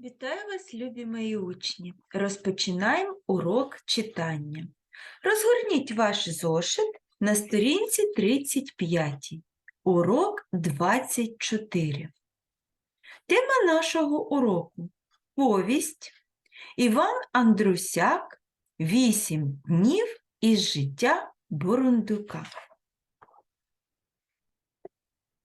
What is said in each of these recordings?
Вітаю вас, любі мої учні! Розпочинаємо урок читання. Розгорніть ваш зошит на сторінці 35. Урок 24. Тема нашого уроку Повість Іван Андрусяк Вісім днів із життя Бурундука.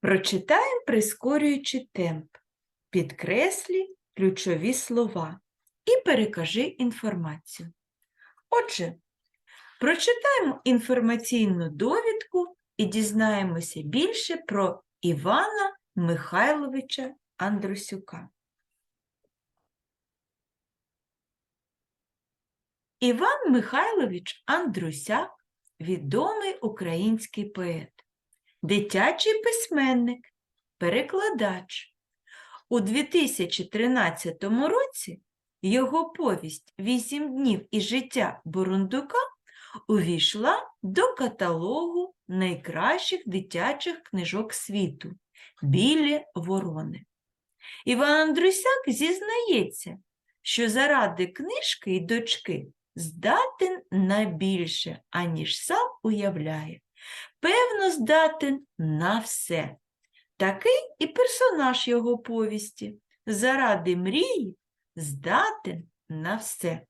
Прочитаємо, прискорюючи темп. Підкреслі ключові слова і перекажи інформацію. Отже, прочитаємо інформаційну довідку і дізнаємося більше про Івана Михайловича Андрусюка. Іван Михайлович Андрусяк відомий український поет, дитячий письменник, перекладач. У 2013 році його повість «Вісім днів із життя Бурундука увійшла до каталогу найкращих дитячих книжок світу Білі ворони. Іван Андрусяк зізнається, що заради книжки й дочки здатен на більше, аніж сам уявляє. Певно, здатен на все. Такий і персонаж його повісті. Заради мрії здатен на все.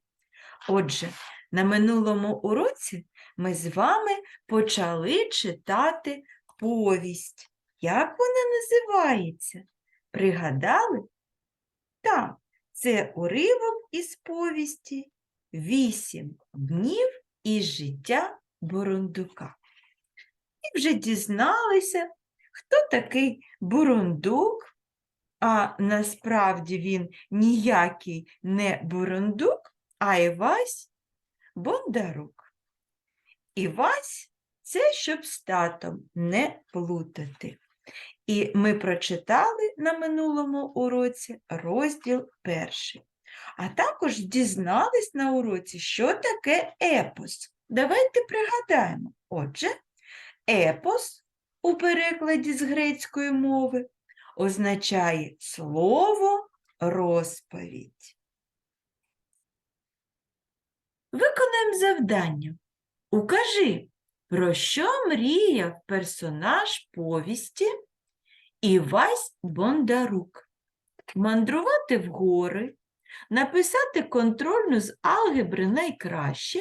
Отже, на минулому уроці ми з вами почали читати повість. Як вона називається? Пригадали? Так, це уривок із повісті Вісім днів із життя Бурундука. І вже дізналися, хто такий бурундук, а насправді він ніякий не бурундук, а Івась Бондарук. Івась це щоб з татом не плутати. І ми прочитали на минулому уроці розділ перший. А також дізнались на уроці, що таке епос. Давайте пригадаємо. Отже, епос у перекладі з грецької мови означає слово розповідь. Виконаємо завдання. Укажи, про що мріяв персонаж повісті Івась Бондарук. Мандрувати в гори, написати контрольну з алгебри найкраще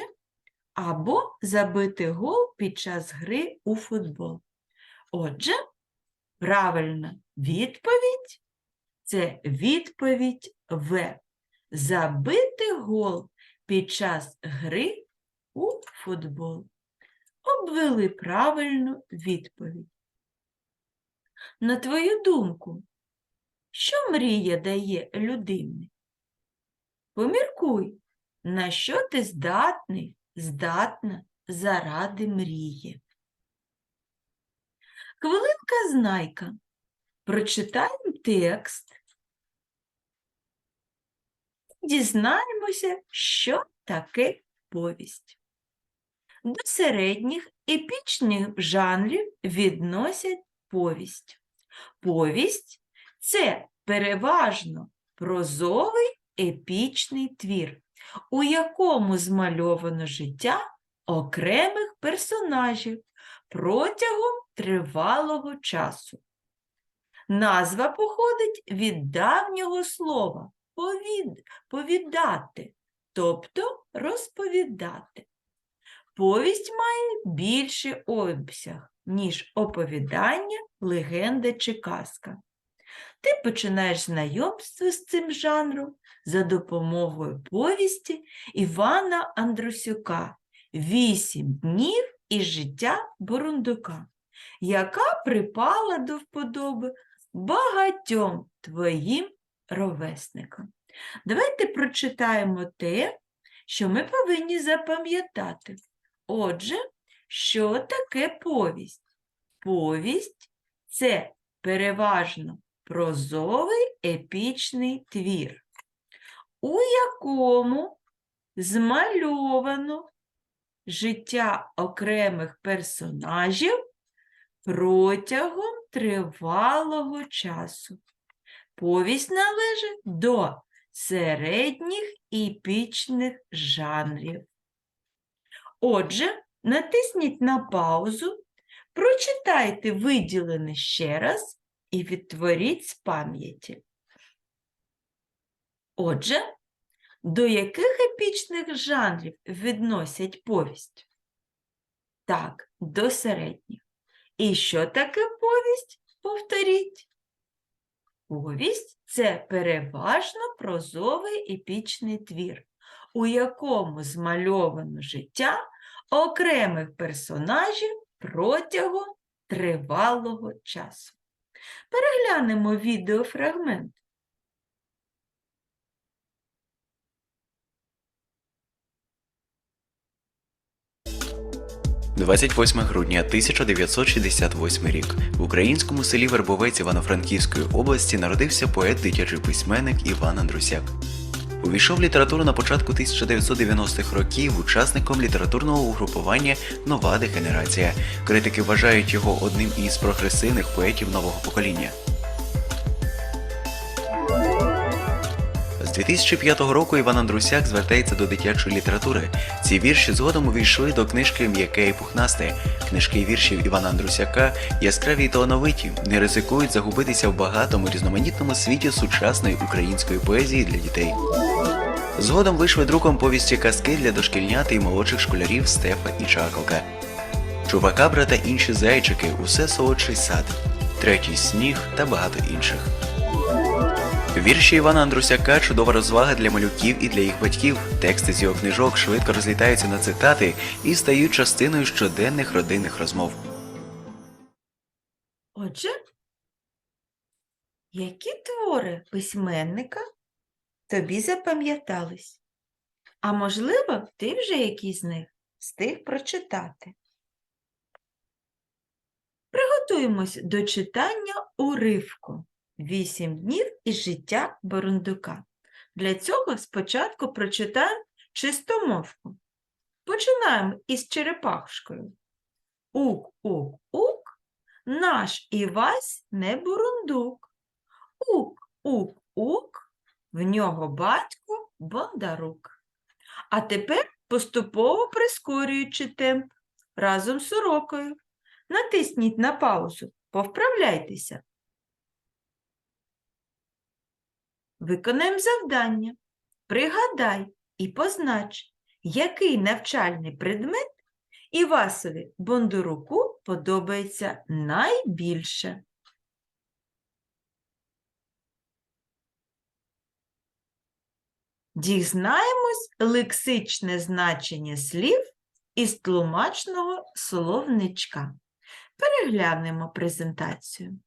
або забити гол під час гри у футбол. Отже, правильна відповідь це відповідь В. Забити гол під час гри у футбол. Обвели правильну відповідь. На твою думку, що мрія дає людині? Поміркуй, на що ти здатний, здатна заради мрії. Хвилинка знайка. Прочитаємо текст. Дізнаємося, що таке повість. До середніх епічних жанрів відносять повість. Повість це переважно прозовий епічний твір, у якому змальовано життя окремих персонажів протягом тривалого часу. Назва походить від давнього слова повід, повідати, тобто розповідати. Повість має більший обсяг, ніж оповідання, легенда чи казка. Ти починаєш знайомство з цим жанром за допомогою повісті Івана Андрусюка «Вісім днів із життя Бурундука, яка припала до вподоби багатьом твоїм ровесникам. Давайте прочитаємо те, що ми повинні запам'ятати. Отже, що таке повість? Повість це переважно прозовий епічний твір, у якому змальовано життя окремих персонажів протягом тривалого часу. Повість належить до середніх епічних жанрів. Отже, натисніть на паузу, прочитайте виділене ще раз і відтворіть з пам'яті. Отже, до яких епічних жанрів відносять повість? Так, до середніх. І що таке повість? Повторіть. Повість це переважно прозовий епічний твір, у якому змальовано життя окремих персонажів протягом тривалого часу. Переглянемо відеофрагмент. 28 грудня 1968 рік в українському селі Вербовець Івано-Франківської області народився поет дитячий письменник Іван Андрусяк. Увійшов в літературу на початку 1990-х років учасником літературного угрупування Нова дегенерація. Критики вважають його одним із прогресивних поетів нового покоління. З 2005 року Іван Андрусяк звертається до дитячої літератури. Ці вірші згодом увійшли до книжки М'яке і пухнасте. Книжки віршів Івана Андрусяка яскраві й талановиті, не ризикують загубитися в багатому різноманітному світі сучасної української поезії для дітей. Згодом вийшли друком повісті казки для дошкільнят і молодших школярів Стефа і Чакалка. Чувакабра та інші зайчики, усе солодший сад, третій сніг та багато інших. Вірші Івана Андрусяка чудова розвага для малюків і для їх батьків. Тексти з його книжок швидко розлітаються на цитати і стають частиною щоденних родинних розмов. Отже, які твори письменника тобі запам'ятались? А можливо, ти вже якісь з них встиг прочитати. Приготуємось до читання уривку «Вісім днів із життя Борундука. Для цього спочатку прочитаємо чистомовку. Починаємо із черепашкою. Ук-ук-ук, наш Івась не бурундук. Ук-ук-ук, в нього батько Бондарук. А тепер поступово прискорюючи темп разом з сорокою. Натисніть на паузу, повправляйтеся. Виконаємо завдання. Пригадай і познач, який навчальний предмет Івасові Бондаруку подобається найбільше. Дізнаємось лексичне значення слів із тлумачного словничка. Переглянемо презентацію.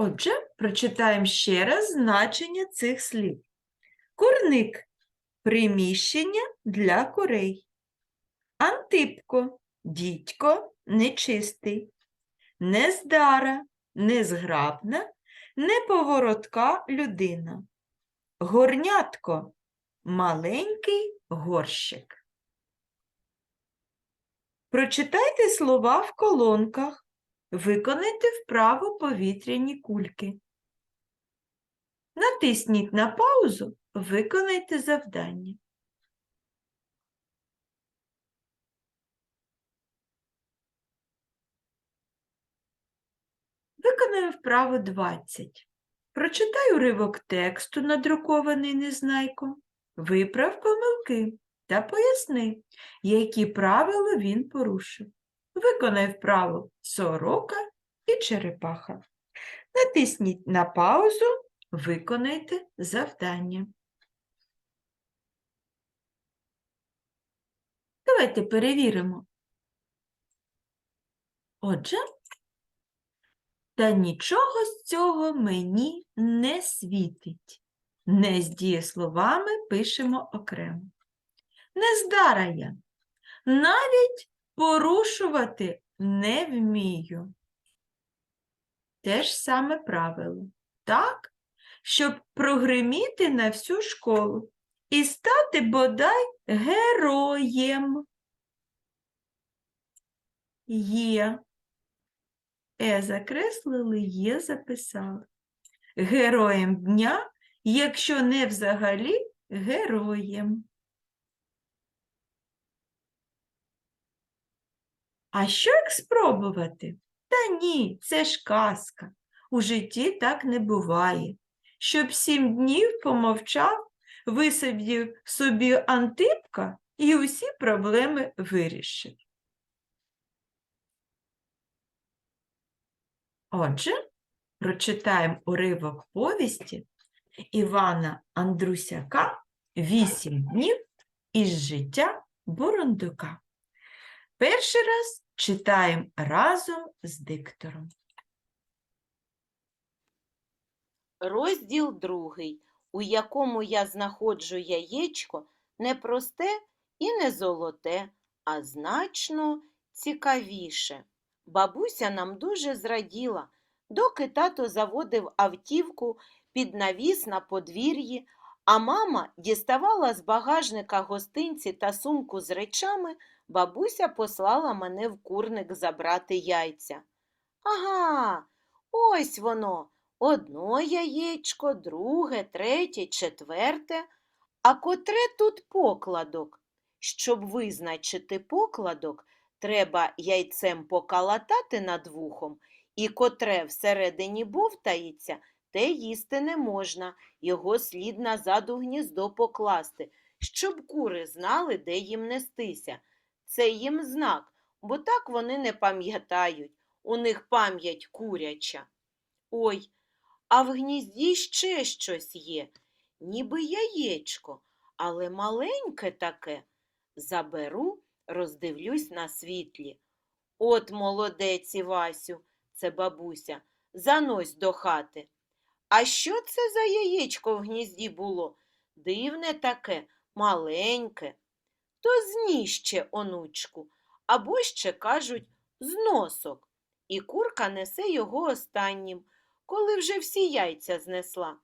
Отже, прочитаємо ще раз значення цих слів. Курник приміщення для курей. Антипко дідько нечистий. Нездара, незграбна, неповоротка людина. Горнятко маленький горщик. Прочитайте слова в колонках. Виконайте вправо повітряні кульки. Натисніть на паузу, виконайте завдання. Виконаємо вправо 20. Прочитай уривок тексту, надрукований незнайком, виправ помилки та поясни, які правила він порушив. Виконай вправо сорока і черепаха. Натисніть на паузу, виконайте завдання. Давайте перевіримо. Отже, та нічого з цього мені не світить. Не з дієсловами пишемо окремо. Нездара я, навіть порушувати не вмію. Те ж саме правило, так? Щоб прогриміти на всю школу і стати бодай героєм. Є. Е закреслили, є записали. Героєм дня, якщо не взагалі героєм. А що як спробувати? Та ні, це ж казка. У житті так не буває. Щоб сім днів помовчав, висадів собі антипка і усі проблеми вирішив. Отже, прочитаємо уривок повісті Івана Андрусяка «Вісім днів із життя Бурундука. Перший раз читаємо разом з диктором. Розділ другий, у якому я знаходжу яєчко не просте і не золоте, а значно цікавіше. Бабуся нам дуже зраділа, доки тато заводив автівку під навіс на подвір'ї, а мама діставала з багажника гостинці та сумку з речами, бабуся послала мене в курник забрати яйця. Ага, ось воно. Одно яєчко, друге, третє, четверте. А котре тут покладок? Щоб визначити покладок, треба яйцем покалатати над вухом, і котре всередині бовтається, те їсти не можна, його слід назад у гніздо покласти, щоб кури знали, де їм нестися. Це їм знак, бо так вони не пам'ятають, у них пам'ять куряча. Ой, а в гнізді ще щось є, ніби яєчко, але маленьке таке. Заберу, роздивлюсь на світлі. От молодець, Івасю, це бабуся, занось до хати. А що це за яєчко в гнізді було? Дивне таке, маленьке. То зніще, онучку, або ще кажуть зносок. І курка несе його останнім коли вже всі яйця знесла.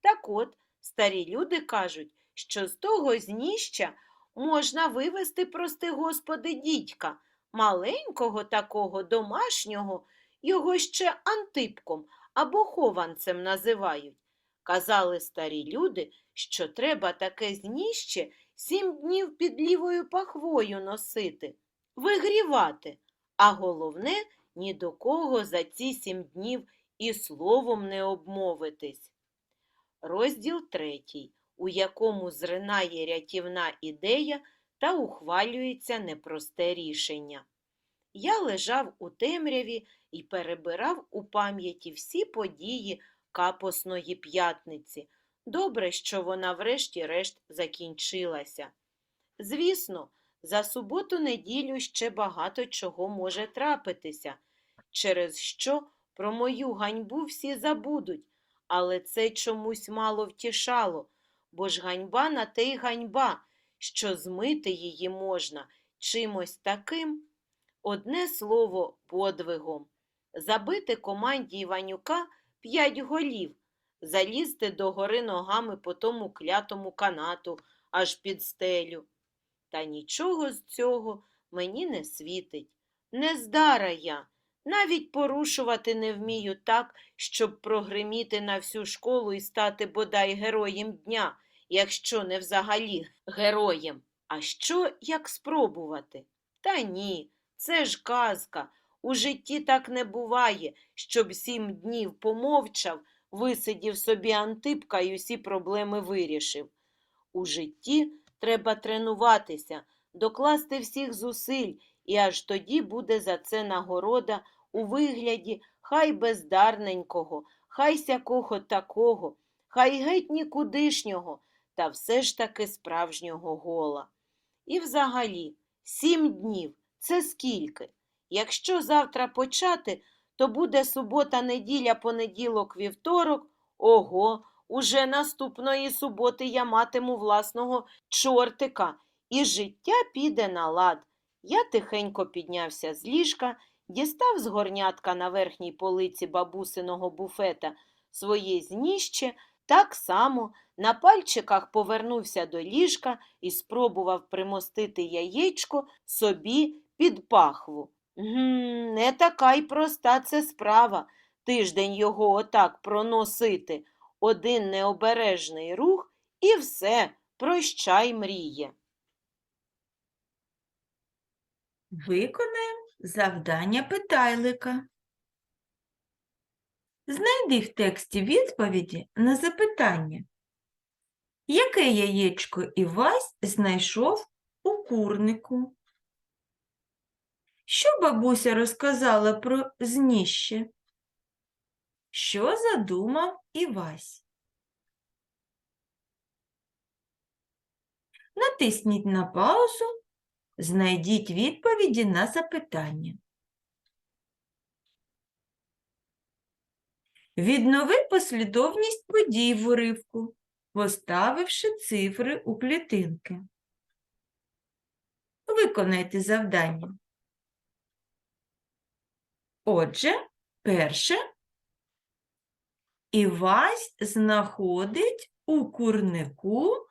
Так от, старі люди кажуть, що з того зніща можна вивести, прости господи, дідька, маленького такого домашнього, його ще антипком або хованцем називають. Казали старі люди, що треба таке зніще сім днів під лівою пахвою носити, вигрівати, а головне, ні до кого за ці сім днів і словом не обмовитись. Розділ третій, у якому зринає рятівна ідея та ухвалюється непросте рішення. Я лежав у темряві і перебирав у пам'яті всі події капосної п'ятниці. Добре, що вона врешті-решт закінчилася. Звісно, за суботу-неділю ще багато чого може трапитися, через що про мою ганьбу всі забудуть, але це чомусь мало втішало, бо ж ганьба на те й ганьба, що змити її можна чимось таким. Одне слово подвигом. Забити команді Іванюка п'ять голів, залізти до гори ногами по тому клятому канату аж під стелю. Та нічого з цього мені не світить. Нездара я. Навіть порушувати не вмію так, щоб прогриміти на всю школу і стати бодай героєм дня, якщо не взагалі героєм. А що, як спробувати? Та ні, це ж казка. У житті так не буває, щоб сім днів помовчав, висидів собі антипка і усі проблеми вирішив. У житті треба тренуватися, докласти всіх зусиль, і аж тоді буде за це нагорода у вигляді хай бездарненького, хай сякого такого, хай геть нікудишнього, та все ж таки справжнього гола. І взагалі, сім днів це скільки? Якщо завтра почати, то буде субота, неділя, понеділок, вівторок. Ого, уже наступної суботи я матиму власного чортика, і життя піде на лад. Я тихенько піднявся з ліжка, дістав з горнятка на верхній полиці бабусиного буфета своє зніще, так само на пальчиках повернувся до ліжка і спробував примостити яєчко собі під пахву. Не така й проста це справа. Тиждень його отак проносити. Один необережний рух і все, прощай мріє. Виконаємо завдання питайлика. Знайди в тексті відповіді на запитання. Яке яєчко Івась знайшов у курнику? Що бабуся розказала про зніще? Що задумав Івась? Натисніть на паузу Знайдіть відповіді на запитання. Віднови послідовність подій в уривку, поставивши цифри у клітинки. Виконайте завдання. Отже, перше. Івась знаходить у курнику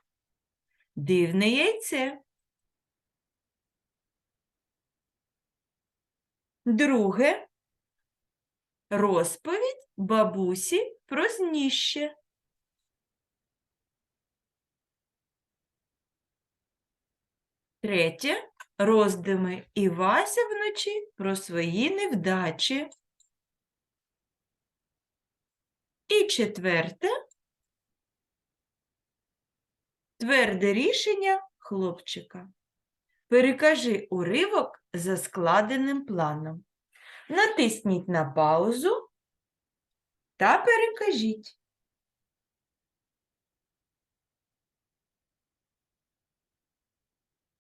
дивне яйце. Друге. Розповідь бабусі про зніще. Третє. Роздуми Івася вночі про свої невдачі. І четверте. Тверде рішення хлопчика. Перекажи уривок за складеним планом. Натисніть на паузу та перекажіть.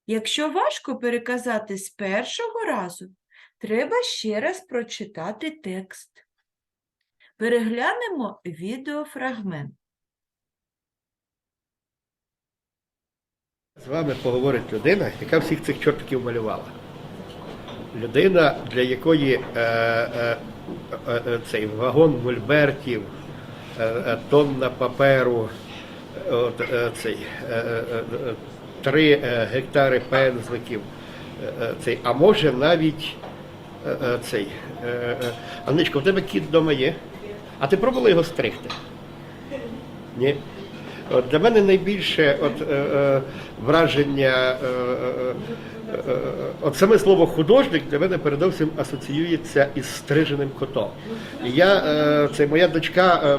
Якщо важко переказати з першого разу, треба ще раз прочитати текст. Переглянемо відеофрагмент. З вами поговорить людина, яка всіх цих чортиків малювала. Людина, для якої е, е, е, е, цей вагон мольбертів, е, е, тонна паперу, е, от, е, цей, е, е, е, три е, гектари пензликів, е, е, цей, а може навіть цей. Анничка, в тебе кіт вдома є? А ти пробувала його стригти? Ні. От для мене найбільше от, враження, от саме слово художник для мене передовсім асоціюється із стриженим котом. Я, е, це моя дочка е,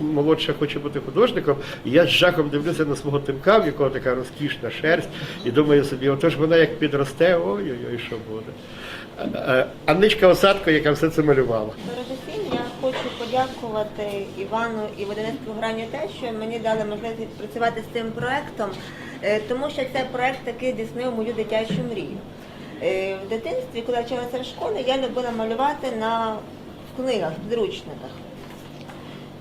молодша хоче бути художником, і я з жахом дивлюся на свого тимка, в якого така розкішна шерсть, і думаю собі, отож вона як підросте, ой-ой-ой, що буде. Е, Анничка Осадко, яка все це малювала. Я хочу подякувати Івану і Водянецьку грані те, що мені дали можливість працювати з цим проектом, тому що цей проект таки здійснив мою дитячу мрію. Е, В дитинстві, коли я вчилася в школі, я любила малювати на в книгах, в підручниках.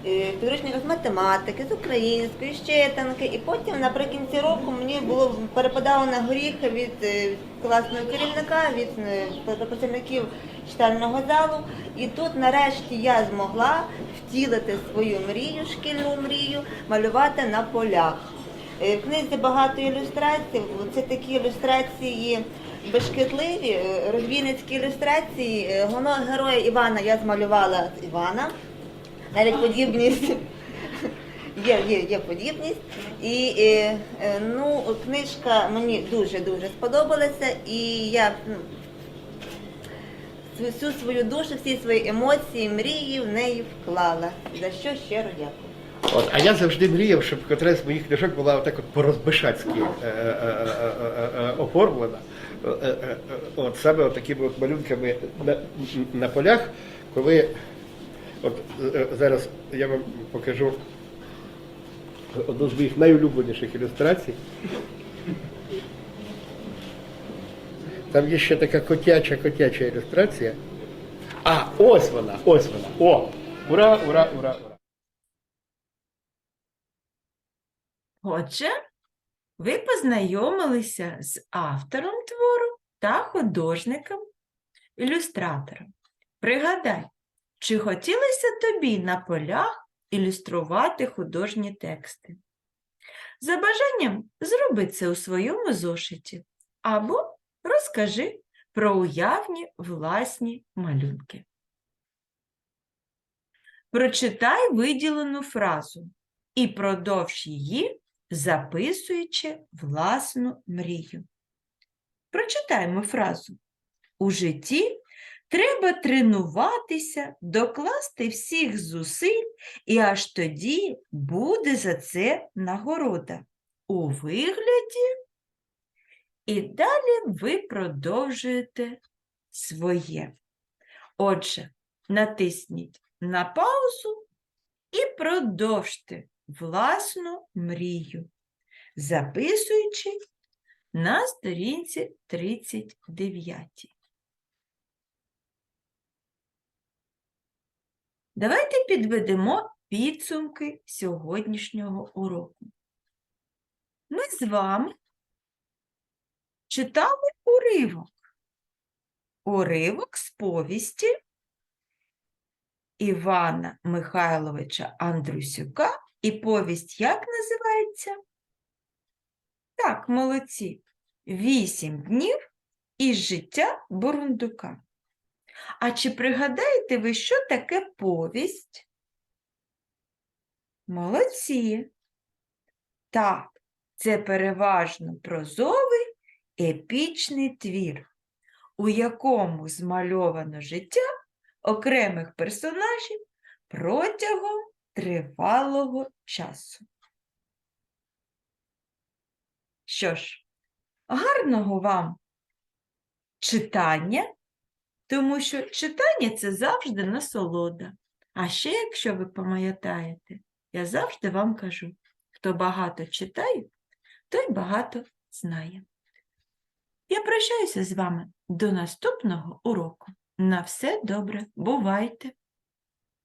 Е, в підручниках з математики, з української, з читанки. І потім наприкінці року мені було перепадало на горіх від е, класного керівника, від е, працівників читального залу. І тут нарешті я змогла втілити свою мрію, шкільну мрію, малювати на полях. Е, книзі багато ілюстрацій. Це такі ілюстрації безшкідливі, е, розбійницькі ілюстрації. Е, героя Івана я змалювала з Івана навіть подібність. Є, є, є подібність. І ну, книжка мені дуже-дуже сподобалася, і я ну, всю свою душу, всі свої емоції, мрії в неї вклала. За що щиро дякую. От, а я завжди мріяв, щоб котра з моїх книжок була отак от по-розбишацьки е, е, е, е, оформлена. От саме от такими от малюнками на, на полях, коли от зараз я вам покажу одну з моїх найулюбленіших ілюстрацій. Там є ще така котяча котяча ілюстрація. А, ось вона, ось вона. О! Ура, ура, ура, ура. Отже, ви познайомилися з автором твору та художником, ілюстратором. Пригадай, чи хотілося тобі на полях ілюструвати художні тексти? За бажанням зроби це у своєму зошиті або розкажи про уявні власні малюнки. Прочитай виділену фразу і продовж її, записуючи власну мрію. Прочитаємо фразу. У житті треба тренуватися, докласти всіх зусиль, і аж тоді буде за це нагорода. У вигляді. І далі ви продовжуєте своє. Отже, натисніть на паузу і продовжте власну мрію, записуючи на сторінці 39. Давайте підведемо підсумки сьогоднішнього уроку. Ми з вами читали уривок. Уривок з повісті Івана Михайловича Андрусюка. І повість як називається? Так, молодці. Вісім днів із життя Бурундука. А чи пригадаєте ви, що таке повість? Молодці. Так, це переважно прозовий епічний твір, у якому змальовано життя окремих персонажів протягом тривалого часу. Що ж, гарного вам читання, тому що читання це завжди насолода. А ще, якщо ви пам'ятаєте, я завжди вам кажу, хто багато читає, той багато знає. Я прощаюся з вами до наступного уроку. На все добре, бувайте!